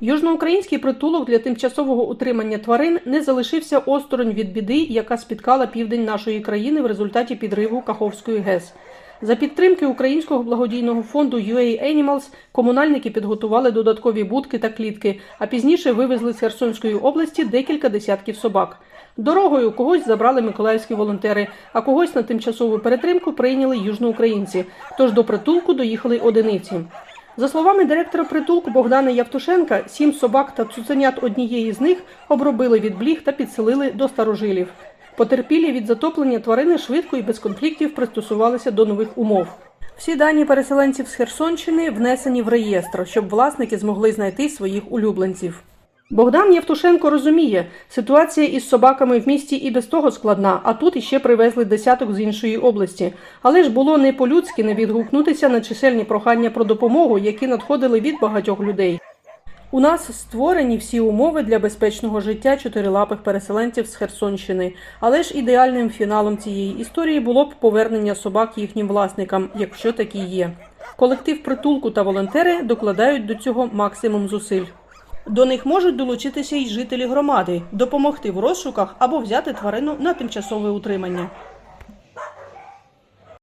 Южноукраїнський притулок для тимчасового утримання тварин не залишився осторонь від біди, яка спіткала південь нашої країни в результаті підриву Каховської ГЕС. За підтримки українського благодійного фонду UA Animals комунальники підготували додаткові будки та клітки, а пізніше вивезли з Херсонської області декілька десятків собак. Дорогою когось забрали миколаївські волонтери, а когось на тимчасову перетримку прийняли южноукраїнці. Тож до притулку доїхали одиниці. За словами директора притулку Богдана Явтушенка, сім собак та цуценят однієї з них обробили від бліг та підселили до старожилів. Потерпілі від затоплення тварини швидко і без конфліктів пристосувалися до нових умов. Всі дані переселенців з Херсонщини внесені в реєстр, щоб власники змогли знайти своїх улюбленців. Богдан Євтушенко розуміє, ситуація із собаками в місті і без того складна, а тут іще привезли десяток з іншої області. Але ж було не по-людськи не відгукнутися на чисельні прохання про допомогу, які надходили від багатьох людей. У нас створені всі умови для безпечного життя чотирилапих переселенців з Херсонщини. Але ж ідеальним фіналом цієї історії було б повернення собак їхнім власникам, якщо такі є. Колектив притулку та волонтери докладають до цього максимум зусиль. До них можуть долучитися й жителі громади, допомогти в розшуках або взяти тварину на тимчасове утримання.